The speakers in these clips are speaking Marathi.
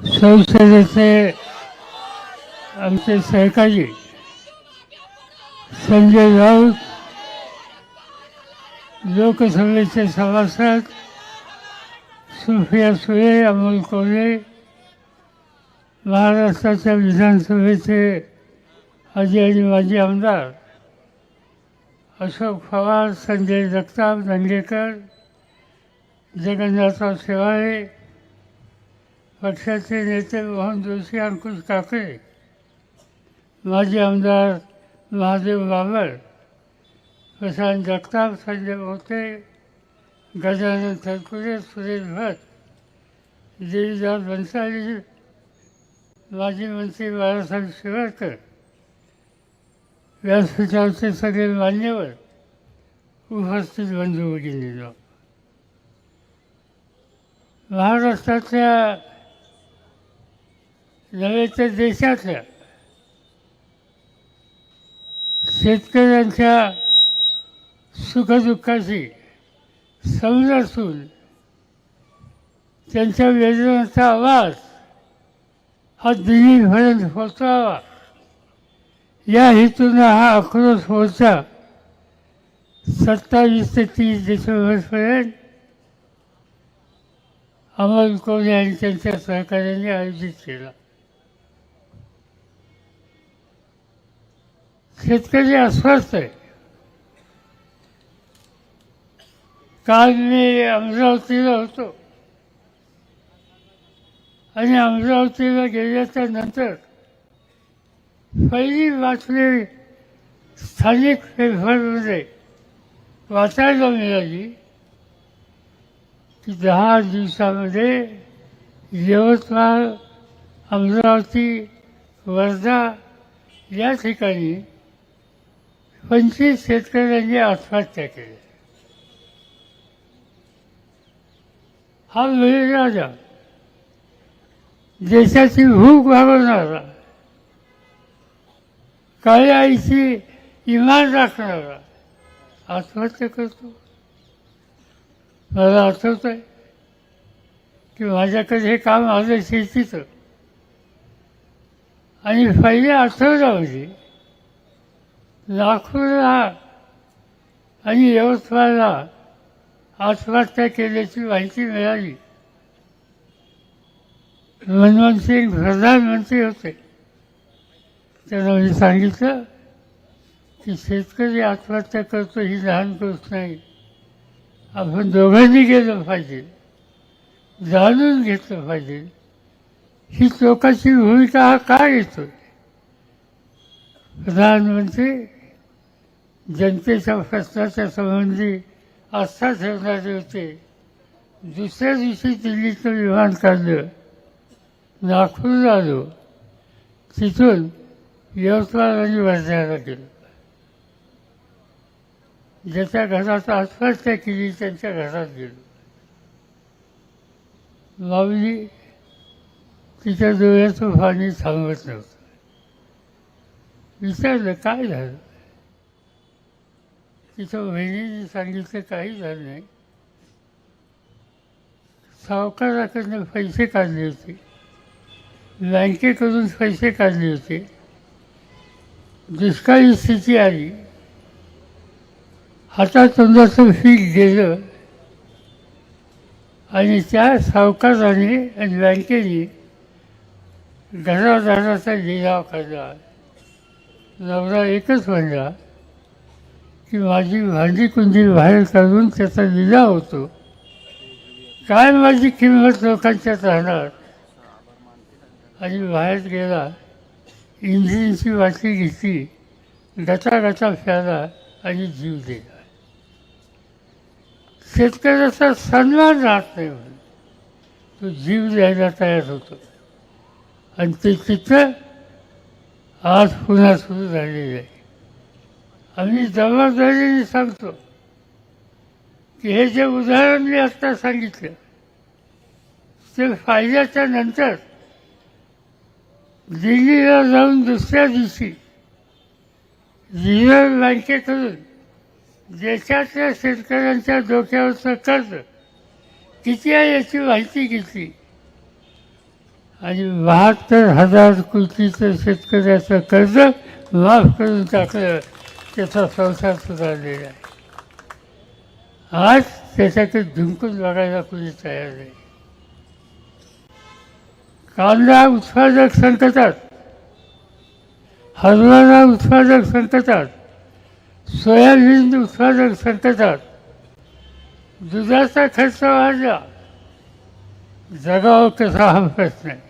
संसदेचे आमचे सहकारी संजय राऊत लोकसभेचे सभासद सुफिया सुळे अमोल कोल्हे महाराष्ट्राच्या विधानसभेचे आजी आणि माजी आमदार अशोक पवार संजय जगताप दंगेकर जगन्नाथराव शेवाळे पक्षाचे नेते मोहन जोशी अंकुश काकडे माजी आमदार महादेव बाबर प्रशांत जगताप संजय मोते गजानन थरकुरे सुरेश भट देवीदास भन्साळी माजी मंत्री बाळासाहेब शिवरकर व्यासपीठावरचे सगळे मान्यवर उपस्थित बंधू भगिनींनो. महाराष्ट्रातल्या नव्हे तर देशातल्या शेतकऱ्यांच्या सुखदुःखाशी समजासून त्यांच्या वेदनाचा आवाज हा दिल्लीपर्यंत पोचवावा या हेतूनं हा आक्रोश मोर्चा सत्तावीस ते तीस डिसेंबरपर्यंत अमोल कोल्हे आणि त्यांच्या सहकार्याने आयोजित केला. शेतकरी अस्वस्थ आहे. काल मी अमरावतीला होतो. आणि अमरावतीला गेल्याच्यानंतर पहिली बातमी स्थानिक पेपरमध्ये वाचायला मिळाली की दहा दिवसामध्ये यवतमाळ अमरावती वर्धा या ठिकाणी पंचवीस शेतकऱ्यांनी आत्महत्या केली. हा राजा देशाची भूक भागवणारा काळ्या आईची इमान राखणारा आत्महत्या करतो. मला आठवत आहे की माझ्याकडे हे काम आलं शेतीचं. आणि पहिल्या आठवड्यामध्ये नागपूरला आणि यवतमाळला आत्महत्या केल्याची माहिती मिळाली. मनमोहन सिंग प्रधानमंत्री होते. त्यांना मी सांगितलं की शेतकरी आत्महत्या करतो ही लहान गोष्ट नाही. आपण दोघांनी गेलं पाहिजे. जाणून घेतलं पाहिजे. ही लोकांची भूमिका हा का येतो प्रधानमंत्री जनतेच्या प्रश्नाच्या संबंधी आस्था ठेवणारे होते. दुसऱ्या दिवशी दिल्लीचं विमान काढलं. नागपूरला आलो. तिथून यवतमाळ आणि वर्ध्याला गेलो. ज्याच्या घरात आत्महत्या केली त्यांच्या घरात गेलो. माऊली तिच्या डोळ्याचं पाणी थांबत नव्हतं. विचारलं काय झालं? तिथं वहिनीने सांगितलं काही झालं नाही. सावकाराकडनं पैसे काढले होते. बँकेकडून पैसे काढले होते. दुष्काळी स्थिती आली. हातातोंडाचं पीक गेलं. आणि त्या सावकाराने आणि बँकेने घरादाराचा लिलाव काढला. नवरा एकच म्हणला की माझी भांडी कुंदी बाहेर काढून त्याचा लिला होतो. काय माझी किंमत लोकांच्यात राहणार आणि बाहेर गेला इंजिनची वाटी घेतली गटागटा प्याला आणि जीव दिला. शेतकऱ्याचा सन्मान राहत नाही म्हणून तो जीव द्यायला तयार होतो. आणि ते चित्र आज पुन्हा सुरू झालेलं आहे. आम्ही जबाबदारीने सांगतो. की हे जे उदाहरण मी आत्ता सांगितलं ते फायद्याच्या नंतर दिल्लीला जाऊन दुसऱ्या दिवशी रिझर्व्ह बँकेकडून देशातल्या शेतकऱ्यांच्या डोक्यावरचं कर्ज किती आहे याची माहिती घेतली. आणि बहात्तर हजार कोटीचं शेतकऱ्याचं कर्ज माफ करून टाकलं. त्याचा संसार सुधारलेला आहे. आज त्याच्याकडे झुंकून लागायला कुणी तयार नाही. कांदा उत्पादक संकटात हरभरा उत्पादक संकटात सोयाबीन उत्पादक संकटात दुधाचा खर्च वाढला. जगावं कसा हा प्रश्न आहे.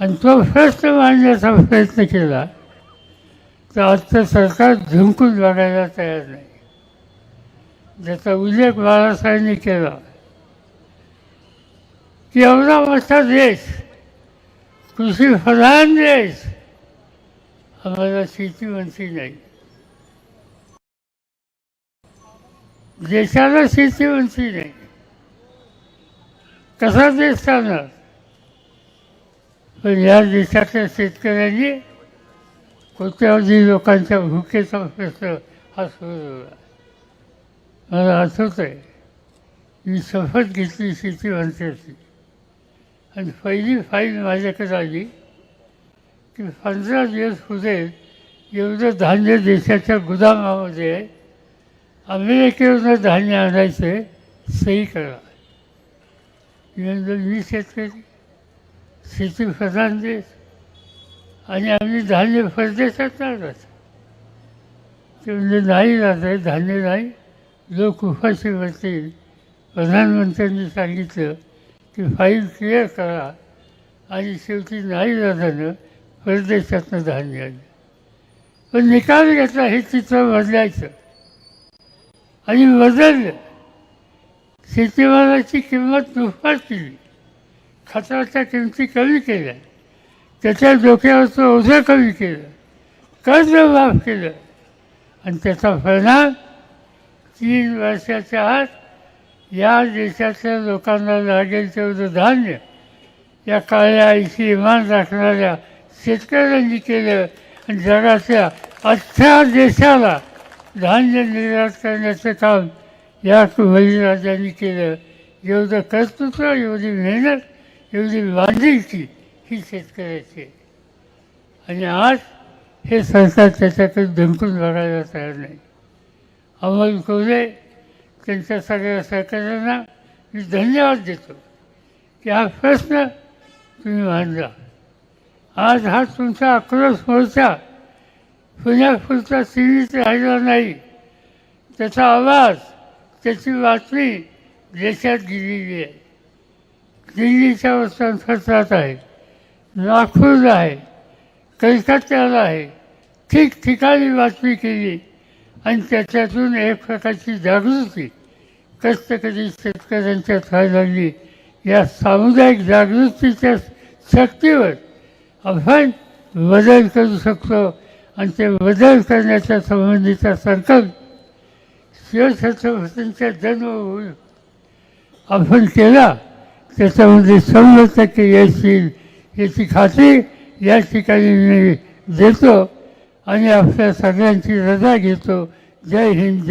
आणि तो प्रश्न मांडण्याचा प्रयत्न केला. तर आजचं सरकार झुंकून लढायला तयार नाही. ज्याचा उल्लेख बाळासाहेबांनी केला. की एवढा मोठा देश कृषी प्रधान देश आम्हाला शेतीवंती नाही. देशाला शेतीवंती नाही. कसा देश चालणार? पण या देशातल्या शेतकऱ्यांनी कोट्यावधी लोकांच्या भूकेचा प्रश्न हा सोडवला मला आठवत आहे मी शपथ घेतली शेती मंत्र्याची आणि पहिली फाईल माझ्याकडे आली की पंधरा दिवस पुढे एवढं धान्य देशाच्या गुदामामध्ये आहे अमेरिकेवरनं धान्य आणायचे सही करा. मी शेतकरी शेतीप्रधान देश. आणि आम्ही धान्य परदेशात जातात ते म्हणजे नाही जात आहे धान्य नाही. लोक उपाशी बसतील प्रधानमंत्र्यांनी सांगितलं की फाईल क्लिअर करा. आणि शेवटी नाही जाताना परदेशातनं धान्य आलं पण निकाल घेतला हे चित्र बदलायचं. आणि बदललं. शेतीमालाची किंमत दुप्पट केली. खताच्या किमती कमी केल्या. त्याच्या डोक्यावरचं ओझं कमी केलं कर्ज माफ केलं. आणि त्याचा परिणाम तीन वर्षाच्या आत या देशातल्या लोकांना लागेल तेवढं धान्य या काळ्या आईशी इमान राखणाऱ्या शेतकऱ्यांनी केलं. आणि जगाच्या अख्ख्या देशाला धान्य निर्यात करण्याचं काम या बळीराजांनी केलं. एवढं कर्तृत्व एवढी मेहनत एवढी बांधिलकी ही शेतकऱ्याची. आहे. आणि आज हे सरकार त्याच्याकडे धमकून बघायला तयार नाही. अमोल कोल्हे त्यांच्या सगळ्या सहकाऱ्यांना मी धन्यवाद देतो. की हा प्रश्न तुम्ही मांडला. आज हा तुमचा आक्रोश मोर्चा पुण्यापुरता सीमित राहिला नाही. त्याचा आवाज त्याची बातमी देशात गेलेली आहे. दिल्लीच्या वृत्तपत्रात आहे. नागपूरला आहे कलकत्त्याला आहे. ठिकठिकाणी बातमी केली आणि त्याच्यातून एक प्रकारची जागृती कष्टकरी शेतकऱ्यांच्या व्हायला या सामुदायिक जागृतीच्या शक्तीवर आपण बदल करू शकतो आणि ते बदल करण्याच्या संबंधीचा संकल्प शिवछत्रपतींच्या जन्म आपण केला त्याच्यामध्ये शंभर टक्के यश येईल. याची खात्री या ठिकाणी मी देतो आणि आपल्या सगळ्यांची रजा घेतो. जय हिंद जय